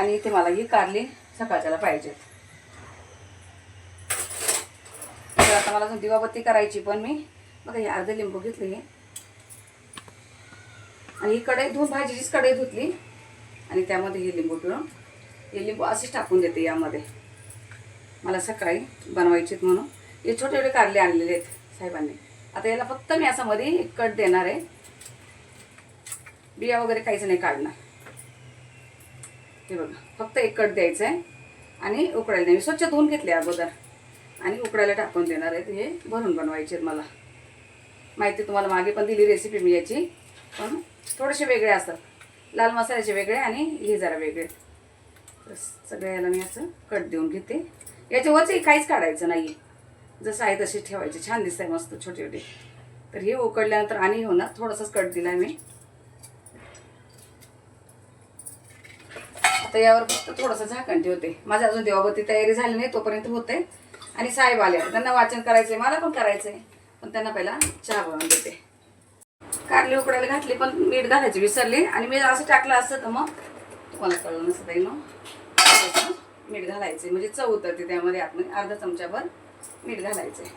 आणि इथे मला ही कारली सकाळच्याला पाहिजेत तर आता मला अजून दिवाबत्ती करायची पण मी. बघा हे अर्धे लिंबू घेतले हे. आणि ही कढई धुवून भाजीचीच कढई धुतली. आणि त्यामध्ये हे लिंबू पिळून हे लिंबू असेच टाकून देते यामध्ये. मला सकाळी बनवायचे म्हणून. हे छोटे छोटे कारले आणलेले आहेत साहेबांनी. आता याला फक्त मी असं मध्ये एक कट देणार आहे. बिया वगैरे काहीच नाही काढणार. हे बघा फक्त एक कट द्यायचं आहे आणि उकडायला नाही. मी स्वच्छ धुवून घेतले अगोदर. आणि उकडायला टाकून देणार आहेत हे भरून बनवायचे आहेत मला. माहिती तुम्हाला मागे पण दिली रेसिपी मी याची. पण थोडेसे वेगळे असतात. लाल मसाल्याचे वेगळे आणि हे जरा वेगळे. तर सगळ्या मी असं कट देऊन घेते. याच्यावरचंही काहीच काढायचं नाही जसं आहे तसे ठेवायचे. छान दिसत आहे मस्त छोटे छोटे तर हे उकडल्यानंतर आणि होणार. ना थोडासाच कट दिला मी. आता यावर फक्त थोडंसं झाकण ठेवते. माझं अजून देवाबती तयारी झाली नाही तोपर्यंत होते आणि साहेब आले त्यांना वाचन करायचंय मला पण करायचंय. पण त्यांना पहिला चहा बनवून देते. कारली उकडायला घातली पण मीठ घालायची विसरली. आणि मी असं टाकलं असतं तर मग तुम्हाला कळलं नसतं ताई मग. मीठ घालायचे म्हणजे चव उतरते त्यामध्ये आपण अर्धा चमच्याभर मीठ घालायचे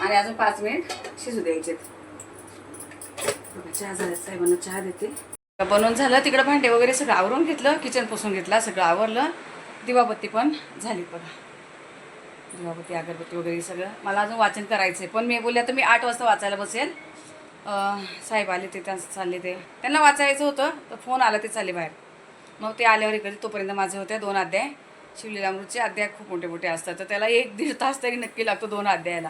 आणि अजून पाच मिनिट शिजू द्यायचे चहा झाला साहेबांना चहा देते. बनवून झालं तिकडं भांडे वगैरे सगळं आवरून घेतलं किचन पुसून घेतला सगळं आवरलं. दिवाबत्ती पण झाली बघा. दिवाबत्ती अगरबत्ती वगैरे सगळं. मला अजून वाचन करायचं आहे पण मी बोलले आता मी आठ वाजता वाचायला बसेल. साहेब आले ते त्यांचं चालले ते. त्यांना वाचायचं होतं तर फोन आला ते चालले बाहेर. मग ते आल्यावर इकडे तोपर्यंत माझे होते दोन अध्याय. शिवलीलामृतचे अध्याय खूप मोठे मोठे असतात तर त्याला एक दीड तास तरी नक्की लागतो दोन अध्यायाला.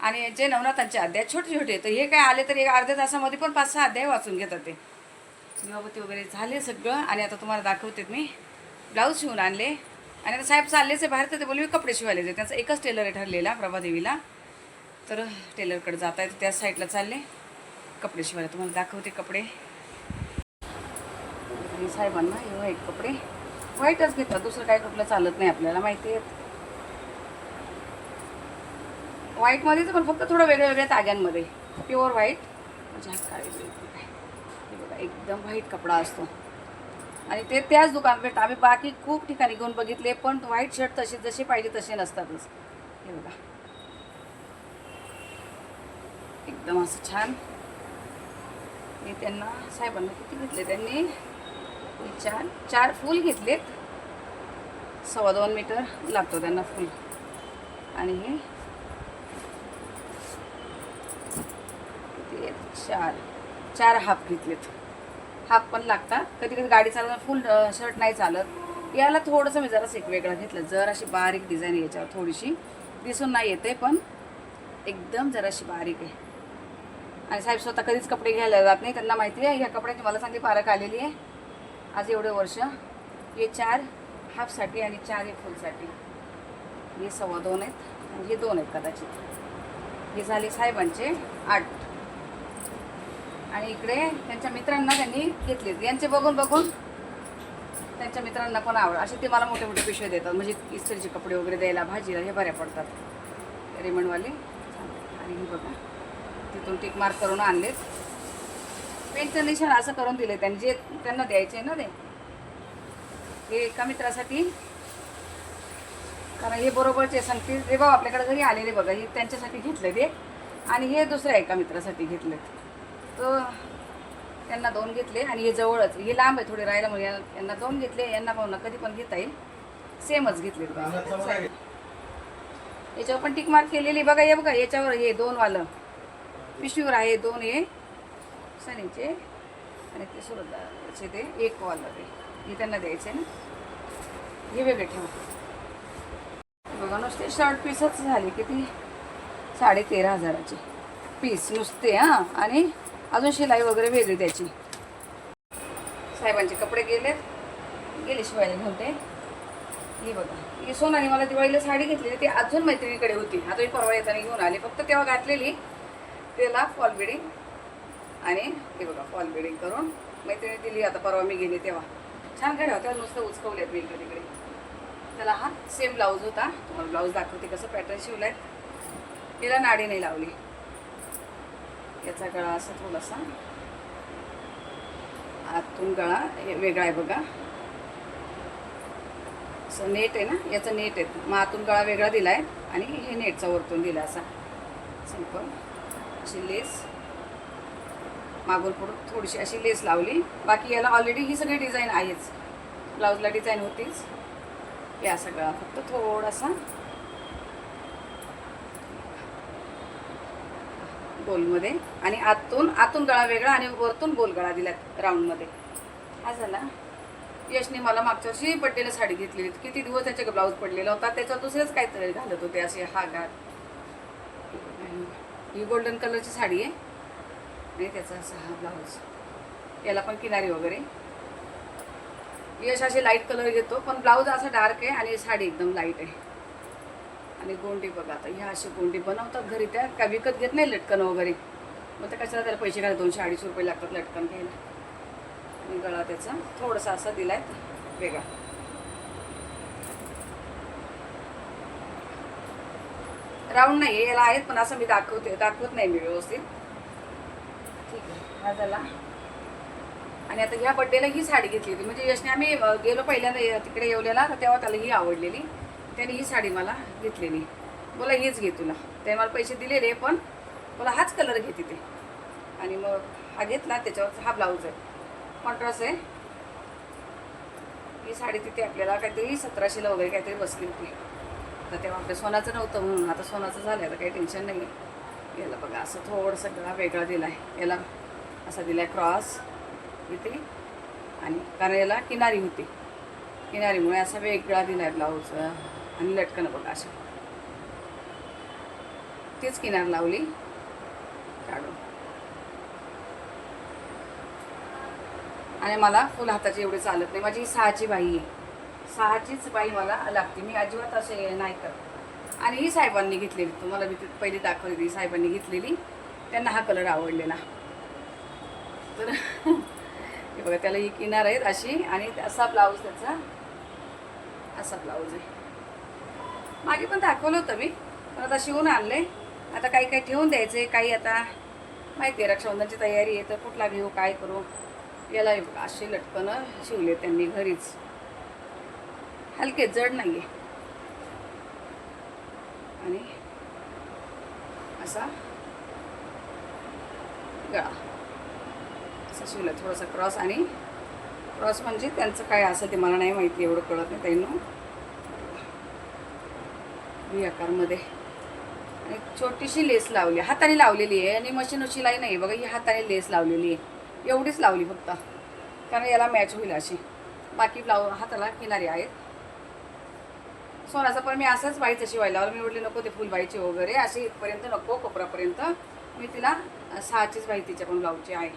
आणि जे नवनाथांचे अध्याय छोटे छोटे तर हे काय आले तर एक अर्ध्या तासामध्ये पण पाच सहा अध्याय वाचून घेतात ते. दिवाबत्ती वगैरे झाले सगळं. आणि आता तुम्हाला दाखवते मी. ब्लाऊज शिवून आणले. आणि आता साहेब चाललेच आहे बाहेर तर ते बोलले मी कपडे शिवायचे आहे. त्यांचा एकच टेलर आहे ठरलेला प्रभादेवीला. तर टेलरकडे जाता येतं त्या साईडला चालले. कपडे शिवायला. तुम्हाला दाखवते कपडे. आणि साहेबांना हे व्हाईट कपडे. व्हाईटच घेतला दुसरं काय कुठलं चालत नाही आपल्याला माहिती आहे व्हाईटमध्येच पण फक्त थोडं वेगळ्या वेगळ्या ताग्यांमध्ये. प्युअर व्हाईट म्हणजे हा काळी काय एकदम व्हाईट कपडा असतो. आणि ते त्याच दुकानात भेटतं म्हणजे आम्ही बाकी खूप ठिकाणी घेऊन बघितले पण व्हाईट शर्ट तसे जसे पाहिजे तसे नसतातच. हे बघा. एकदम असं छान. मी त्यांना साहेबांना किती घेतले त्यांनी? चार चार फूल घेतलेत. सव्वा दोन मीटर लागतो त्यांना फूल. आणि हे चार चार हाफ घेतलेत. हाफ पण लागतात. कधी कधी गाडी चालवताना फुल शर्ट नाही चालत. याला थोडंसं मी जरासं एक वेगळं घेतलं. जर अशी बारीक डिझाईन याच्यावर थोडीशी. दिसून नाही येते पण एकदम जराशी बारीक आहे. आणि साहेब स्वतः कधीच कपडे घ्यायला जात नाही. त्यांना माहिती आहे ह्या कपड्याची मला चांगली पारख आलेली आहे. आज एवढे वर्ष. हे चार हाफसाठी आणि चार हे फुलसाठी हे सव्वा दोन आहेत. आणि हे दोन आहेत कदाचित. हे झाले साहेबांचे आठ. आणि इकडे त्यांच्या मित्रांना त्यांनी घेतले. यांचे बघून बघून त्यांच्या मित्रांना पण आवड. असे ते मला मोठे मोठे पिशवे देतात. म्हणजे इस्त्रीचे कपडे वगैरे द्यायला भाजीला हे बऱ्या पडतात. रेमंडवाले. आणि हे बघा. तिथून टिक मार्क करून आणलेत. पेनचं निशाण असं करून दिले त्यांनी. जे त्यांना द्यायचे ना ते. हे एका मित्रासाठी. कारण हे बरोबरचे सांगतील रे बाबा आपल्याकडे घरी आलेले बघा. हे त्यांच्यासाठी घेतले ते. आणि हे दुसऱ्या एका मित्रासाठी घेतलेत तर त्यांना दोन घेतले आणि हे जवळच. हे लांब आहे थोडे राहायला या- यांना दोन घेतले यांना पाहून कधी पण घेता येईल. सेमच घेतले याच्यावर पण टिक मार्क केलेली बघा हे बघा याच्यावर हे दोन वालं. पिशवीवर आहे दोन हे. सनीचे आणि ते सुरतचे ते एक वालं ते. हे त्यांना द्यायचे ना. हे वेगळे ठेवा. बघा नुसते शर्ट पीसच झाले किती? साडे तेरा हजाराचे. पीस नुसते हां. आणि अजून शिलाई वगैरे वेगळी त्याची. साहेबांचे कपडे गेले गेले शिवायला घेऊन ते हे बघा. ही सोनाने मला दिवाळीला साडी घेतलेली. ती अजून मैत्रिणीकडे होती. आता मी परवा येताना घेऊन आले. फक्त तेव्हा घातलेली. त्याला फॉल बिडिंग आणि हे बघा फॉल बिडिंग करून मैत्रिणी दिली. आता परवा मी गेले तेव्हा. छान घड्या होत्या. नुसतं उचकवल्यात मी इकडे तिकडे. त्याला हा सेम ब्लाऊज होता. तुम्हाला ब्लाऊज दाखवते कसं पॅटर्न शिवलाय. तिला नाडी नाही लावली. याचा गळा असा थोडासा. आतून गळा हे वेगळा आहे बघा. असं नेट आहे ना याचं नेट आहे. मग आतून गळा वेगळा दिला आहे आणि हे नेटचा वरतून दिला असा. सिंपल अशी लेस मागून पुढं थोडीशी अशी लेस लावली. बाकी याला ऑलरेडी ही सगळी डिझाईन आहेच. ब्लाऊजला डिझाईन होतीच. या सगळा फक्त थोडासा गोलमध्ये आणि आतून आतून गळा वेगळा आणि वरतून गोल गळा दिलात राऊंडमध्ये. हा झाला. यशने मला मागच्या वर्षी बड्डेला साडी घेतलेली होती. किती दिवस त्याच्या ब्लाऊज पडलेला होता त्याच्यावर दुसरेच काहीतरी घालत होते असे हा घाट ही गोल्डन कलरची साडी आहे. आणि त्याचा असा हा ब्लाऊज याला पण किनारी वगैरे. यश असे लाइट कलर घेतो पण ब्लाऊज असा डार्क आहे आणि साडी एकदम लाइट आहे. आणि गोंडी बघा आता ह्या अशी गोंडी बनवतात घरी त्या काय विकत घेत नाही लटकन वगैरे. मग ते कशाला त्याला पैसे घाला दोनशे अडीचशे रुपये लागतात लटकन घ्यायला. आणि गळा त्याचा थोडासा असा आहे वेगळा. राऊंड नाही याला आहेत पण असं मी दाखवते दाखवत नाही मी व्यवस्थित. ठीक आहे हा झाला. आणि आता ह्या बड्डेला ही साडी घेतली होती. म्हणजे यशने आम्ही गेलो पहिल्यांदा तिकडे येवलेला तर तेव्हा त्याला ही आवडलेली. त्याने ही साडी मला घेतलेली बोला हीच घे तुला. त्याने मला पैसे दिलेले पण बोला हाच कलर घे तिथे. आणि मग हा घेतला त्याच्यावर हा ब्लाऊज आहे. कॉन्ट्रास्ट आहे. ही साडी तिथे आपल्याला काहीतरी सतराशेला वगैरे काहीतरी बसली होती. तर तेव्हा आपल्या सोनाचं नव्हतं म्हणून. आता सोनाचं झालं आता काही टेन्शन नाही आहे याला बघा असं थोडंसं गळा वेगळा दिला आहे याला असा दिला आहे क्रॉस इथे आणि कारण याला किनारी होती. किनारीमुळे असा वेगळा दिला आहे ब्लाऊज आणि लटकन बघा असं. तीच किनार लावली. काढून. आणि मला फुल हाताची एवढी चालत नाही. माझी सहाची बाई आहे. सहाचीच बाई मला लागते. मी अजिबात असे नाही करत. आणि ही साहेबांनी घेतलेली. तुम्हाला मी पहिली दाखवली साहेबांनी घेतलेली. त्यांना हा कलर आवडलेला. तर हे बघा त्याला ही किनार आहेत अशी. आणि असा ब्लाऊज त्याचा. असा ब्लाऊज आहे. मागे पण दाखवलं होतं मी. पण आता शिवून आणले. आता काही काही ठेवून द्यायचे काही आता माहिती आहे रक्षाबंधनची तयारी आहे तर कुठला घेऊ काय करू? याला असे लटकनं शिवले त्यांनी घरीच. हलके जड नाही आहे आणि असा गळा. असं शिवलं थोडासा क्रॉस आणि क्रॉस म्हणजे त्यांचं काय असं ते मला नाही माहिती एवढं कळत नाही त्यांना व्ही आकारमध्ये. आणि छोटीशी लेस लावली. हाताने लावलेली आहे आणि मशीन शिलाई नाही बघा ही हाताने लेस लावलेली आहे. एवढीच लावली फक्त. कारण याला मॅच होईल अशी. बाकी ब्लाऊ हाताला किनारी आहेत. सोनाचं पण मी असंच बाईचं शिवायला लावलं. मी म्हटले नको ते फुलबाईचे वगैरे. अशी इथपर्यंत नको कोपरापर्यंत मी तिला सहाचीच बाई तिच्या पण ब्लाऊजची आहे.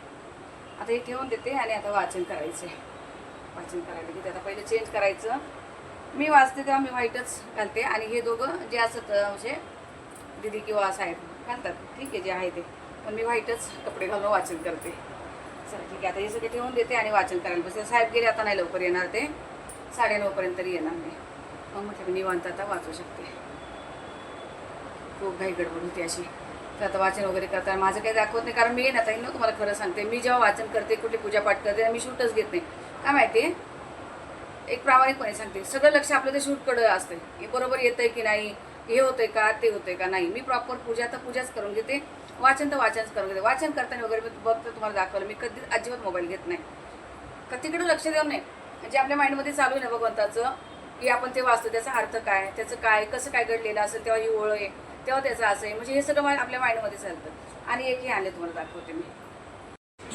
आता हे ठेवून देते आणि आता वाचन करायचे वाचन करायला घेते. आता पहिले चेंज करायचं. मी वाचते तेव्हा मी व्हाईटच घालते आणि हे दोघं जे असत म्हणजे दिदी किंवा साहेब घालतात ठीक आहे जे आहे ते. पण मी व्हाईटच कपडे घालून वाचन करते. चला ठीक आहे आता हे सगळे ठेवून देते आणि वाचन करायला बसते साहेब गेले आता नाही लवकर येणार ते. साडेनऊपर्यंत तरी येणार मी मग म्हटलं मी निवांत आता वाचू शकते. खूप घाई गडबड होती अशी. तर आता वाचन वगैरे करताना माझं काही दाखवत नाही कारण मी ना आता ना तुम्हाला खरं सांगते. मी जेव्हा वाचन करते कुठली पूजापाठ करते मी शूटच घेत नाही. काय माहिती? आहे एक प्रामाणिकपणे सांगते. सगळं लक्ष आपलं ते शूटकडं असते हे बरोबर येतंय की नाही? हे होतंय का? ते होतंय का? नाही. मी प्रॉपर पूजा तर पूजाच करून घेते. वाचन तर वाचनच करून घेते. वाचन करताना वगैरे मी बघतो तुम्हाला दाखवलं. मी कधीच अजिबात मोबाईल घेत नाही. का तिकडं लक्ष देऊ नाही. म्हणजे आपल्या माइंडमध्ये चालू आहे ना भगवंताचं की आपण ते वाचतो. त्याचा अर्थ काय? त्याचं काय? कसं काय घडलेलं असेल? तेव्हा ही ओळ आहे. तेव्हा त्याचं असं आहे. म्हणजे हे सगळं आपल्या माइंडमध्ये चालतं. आणि एक हे आले तुम्हाला दाखवते मी.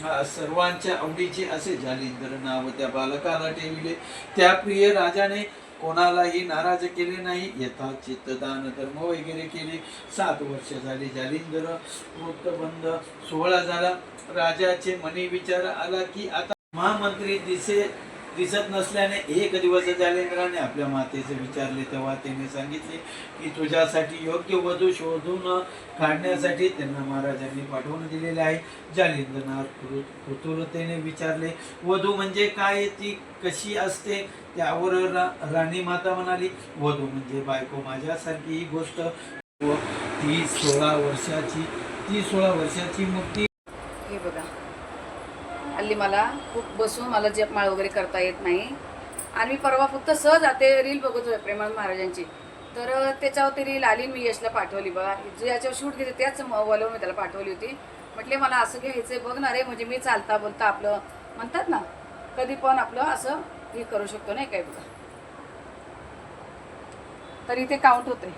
सर्वांच्या आवडीचे असे जालिंदर नाव त्या बालकाला ठेविले. त्या प्रिय राजाने कोणालाही नाराज केले नाही. यथा चित्तदान धर्म वगैरे केले. सात वर्ष झाली. जालिंदर वृत्तबंध सोहळा झाला. राजाचे मनी विचार आला की आता महामंत्री दिसे दिसत नसल्याने एक दिवस जालिंद्राने आपल्या मातेचे विचारले तेव्हा त्याने सांगितले की तुझ्यासाठी योग्य वधू शोधून काढण्यासाठी त्यांना महाराजांनी पाठवून दिलेले आहे. जालेंद्रनाथ कुतुरतेने विचारले वधू म्हणजे काय? ती कशी असते? त्यावर रा, राणी माता म्हणाली वधू म्हणजे बायको माझ्यासारखी ही गोष्ट. ती सोळा वर्षाची ती सोळा वर्षाची मुक्ती हे बघा. हल्ली मला खूप बसून मला जपमाळ वगैरे करता येत नाही. आणि मी परवा फक्त सहज आते रील बघत होते प्रेमानंद महाराजांची. तर त्याच्यावरती त्याच्यावर ती रील आली मी यशला पाठवली बघा. जो याच्यावर शूट घेते त्याच मोबाईलवर मी त्याला पाठवली होती. म्हटले मला असं घ्यायचं बघ ना रे म्हणजे मी चालता बोलता आपलं म्हणतात ना कधी पण आपलं असं हे करू शकतो नाही काय बघा. तर इथे काउंट होते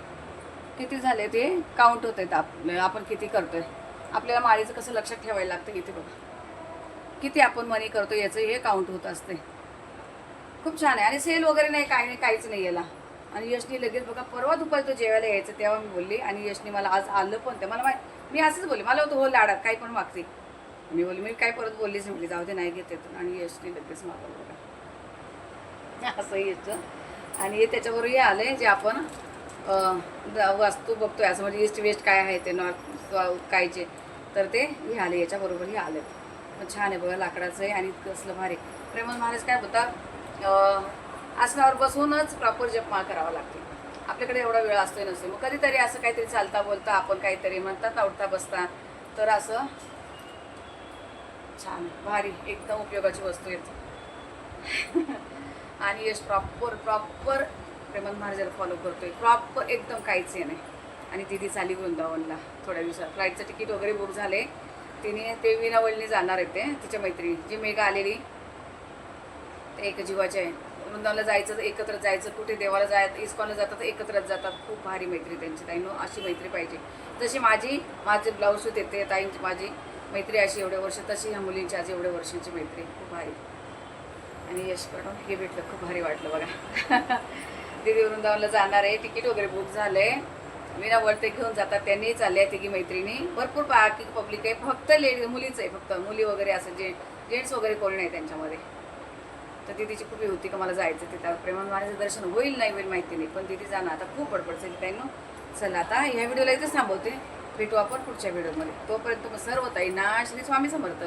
किती झाले ते? काउंट होते आपले आपण किती करतोय? आपल्याला माळीचं कसं लक्षात ठेवायला लागतं इथे बघा. किती आपण मनी करतो याचं हे काउंट होत असते. खूप छान आहे. आणि सेल वगैरे नाही काही नाही काहीच नाही याला. आणि यशनी लगेच बघा परवा दुपारी तो जेवायला यायचं तेव्हा मी बोलली आणि यशनी मला आज आलं पण ते. मला माहिती मी असंच बोलले मला होतं हो लाडात काही पण मागते. मी बोलली मी काय परत बोललीच म्हटली जाऊ दे नाही घेते आणि यशनी लगेच मागवलं बघा. असं यायचं आणि हे त्याच्याबरोबर हे आहे जे आपण वस्तू बघतोय असं म्हणजे ईस्ट वेस्ट काय आहे ते नॉर्थ साऊथ कायचे तर ते हे आले याच्याबरोबर हे आले पण छान आहे बघा लाकडाचं आहे आणि कसलं भारी. प्रेमल महाराज काय होता आसनावर बसूनच प्रॉपर जपमाळ करावा लागते. आपल्याकडे एवढा वेळ असतोय नसतो मग कधीतरी असं काहीतरी चालता बोलता आपण काहीतरी म्हणतात आवडता बसता. तर असं छान भारी एकदम उपयोगाची वस्तू येते आणि यश प्रॉपर प्रॉपर प्रेमन महाराजाला फॉलो करतोय. प्रॉपर एकदम काहीच हे नाही. आणि दिदी चाली वृंदावनला थोड्या दिवसात. फ्लाईटचं तिकीट वगैरे बुक झाले. तिने ते विनावळणी जाणार आहे ते तिच्या मैत्रिणी. जी मेघा आलेली ते एक जीवाचे आहे वृंदावनला जायचं तर एकत्र जायचं कुठे देवाला जायचं इस्कॉनला जातात तर एकत्रच जातात. खूप भारी मैत्री त्यांची ताईनो अशी मैत्री पाहिजे. जशी माझी माझे ब्लाऊज सूट येते ताईंची माझी मैत्री अशी एवढ्या वर्ष तशी ह्या मुलींची आज एवढ्या वर्षांची मैत्री खूप भारी. आणि यशकडून हे भेटलं खूप भारी वाटलं बघा. दिदी वृंदावनला जाणार आहे तिकीट वगैरे बुक झालं आहे मीना वळते घेऊन जातात त्यांनी चालले तिघी मैत्रिणी. भरपूर बाकी पब्लिक आहे. फक्त लेडी मुलीच आहे फक्त. मुली वगैरे असं जे जेंट्स वगैरे कोणी नाही त्यांच्यामध्ये. तर ती तिची खूप होती का मला जायचं तिथं. प्रेमान महाराजचं दर्शन होईल नाही होईल माहिती नाही. पण तिथे जाणं आता खूप बडबड त्यांना चला आता ह्या व्हिडिओला इथेच थांबवते. भेटू आपण पुढच्या व्हिडिओमध्ये. तोपर्यंत मग सर्व ताईंना श्री स्वामी समर्थ.